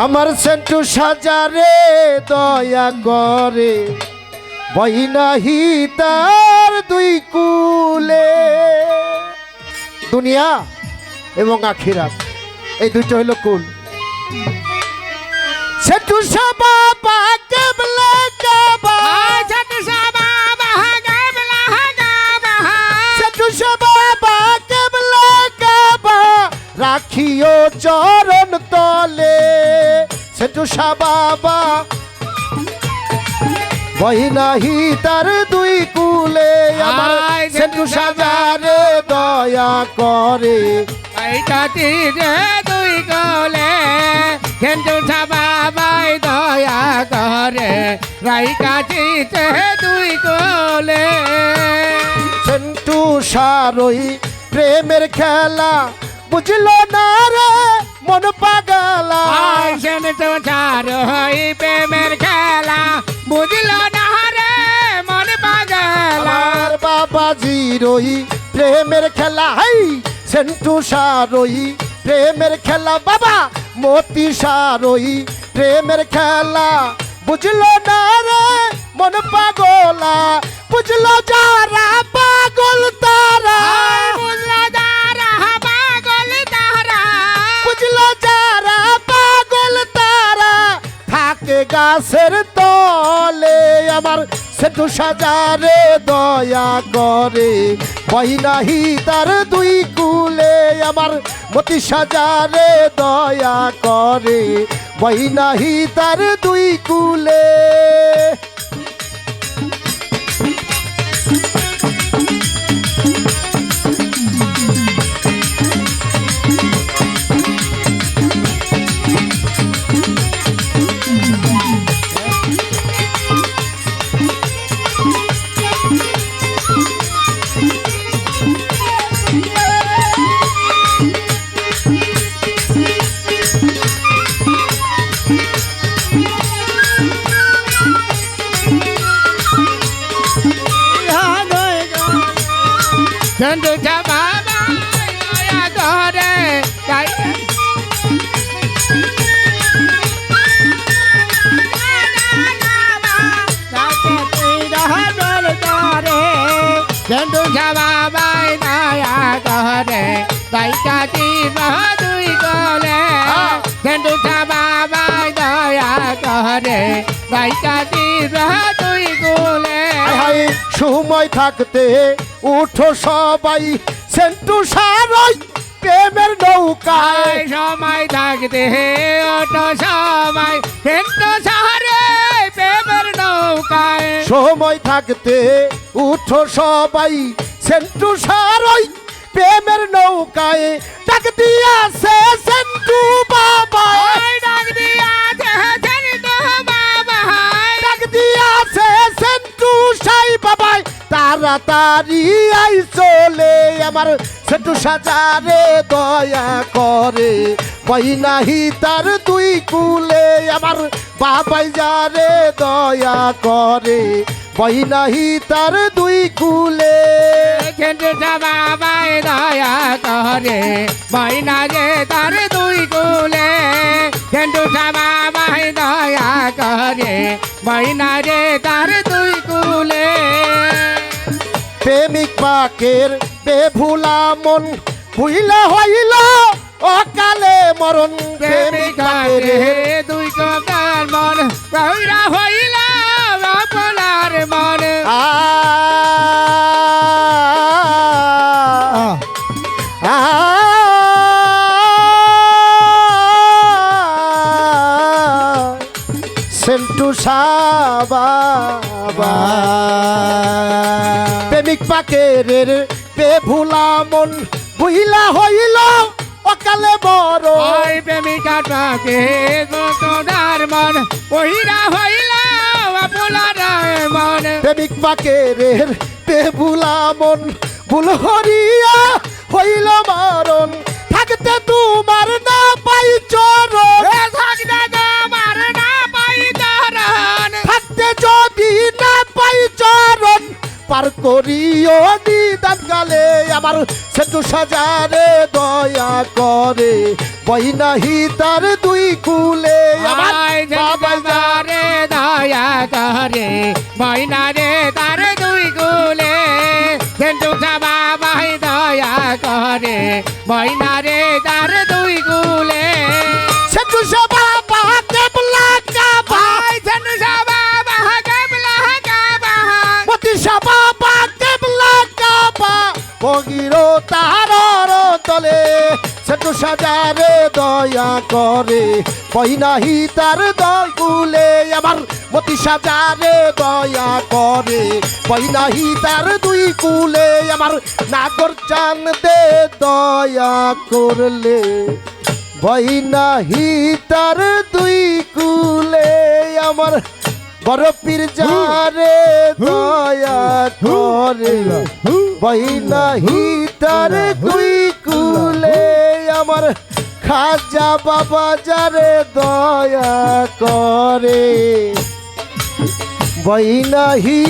আমার সেন্টু সাজারে দয়া করে। বইনাহি তার দুই কুলে। দুনিয়া এবং আখিরাত এই দুটো হইল কুল। সেন্টু সাবা কেবলা কাবা সেন্টু সাবা কেবলা কাবা রাখিও চরণ তলে। সেন্টু সাবা বহিনাহি তার দুই কুলে আমার সেন্টু সাজারে দয়া করে। দুই গলে কিন্তু সবাই দয়া করে। রাই কাটিতে দুই গলে সেন্টু সারই প্রেমের খেলা বুঝলো না রে? মন পাগলা। আইসেন তো চার হই প্রেমের খেলা বুঝলো না রে মন পাগলা। আমার বাবা জিরোই প্রেমের খেলা হাই সেন্টু সারই প্রেমের খেলা বাবা মতি সারই প্রেমের খেলা। বুঝলো না রে মন পাগলা বুঝলো যারা থাকে গাছের তলে আমার সেতু সাজারে দয়া করে। বহিনাহি তার দুই কুলে আমার মতি সাজারে দয়া করে। বহিনাহি তার দুই কুলে চন্দ্র বাবা দয়া করে তাই চন্দ্র বাবা দয়া করে তাই কাটি দুই গলে চন্দ্র বাবা দয়া করে তাই কাটি দুই গোলে সময় থাকতে উঠো সবাই সেন্টু সারই প্রেমের নৌকায়। সময় থাকতে অটো সময় কিন্তু শহরে প্রেমের নৌকায়। সময় থাকতে উঠো সবাই সেন্টু সারই প্রেমের নৌকায়। ডাক দিয়াছে সেন্টু বাবা ডাক দিয়াছে তাড়াতাড়ি চলে, আমার সেন্টু সাজারে দয়া করে। বইনাহি তার দুই কুলে, আমার বাবাই যারে দয়া করে। বইনাহি তার দুই কুলে। বাবাই দয়া করে বইনা যে তার দুই কুলে। কিন্তু বাবাই দয়া করে বইনা যে তার দুই কুলে প্রেমিক পাকের বেভুলা মন ভুইলা হইল অকালে মরণ প্রেমিক পাকের দুই কথা মন কইরা হইল সেন্টু সাবাবা প্রেমিক পাকের বেভুলা মন ভুইলা হইল অকালে বড়। ওই প্রেমিকা তাকে কতার মন কইরা হইল আপনার মন। প্রেমিক পাকের বেভুলা মন ভুল হরিয়া হইল মারণ পার করিও নিদান গালে আমার সেতু সাজারে দয়া করে। বহিনাহি তার দুই কুলে আমার আয় বাবা রে দয়া করে। বইনা রে তার দুই গুলে কিন্তু বাবাই দয়া করে। বইনা রে সেতু সাজারে দয়া করে। বহিনাহি তার দল কুলে আমার মতি সাজারে দয়া করে। বহিনাহি তার দুই কুলে আমার নাগর চান দে দয়া করলে। বহিনাহি তার দুই কুলে আমার বড় পীর যারে দয়া করে। বহিনাহি তার দুই আমার খাজা বাবা যারে দয়া করে। বহিনাহি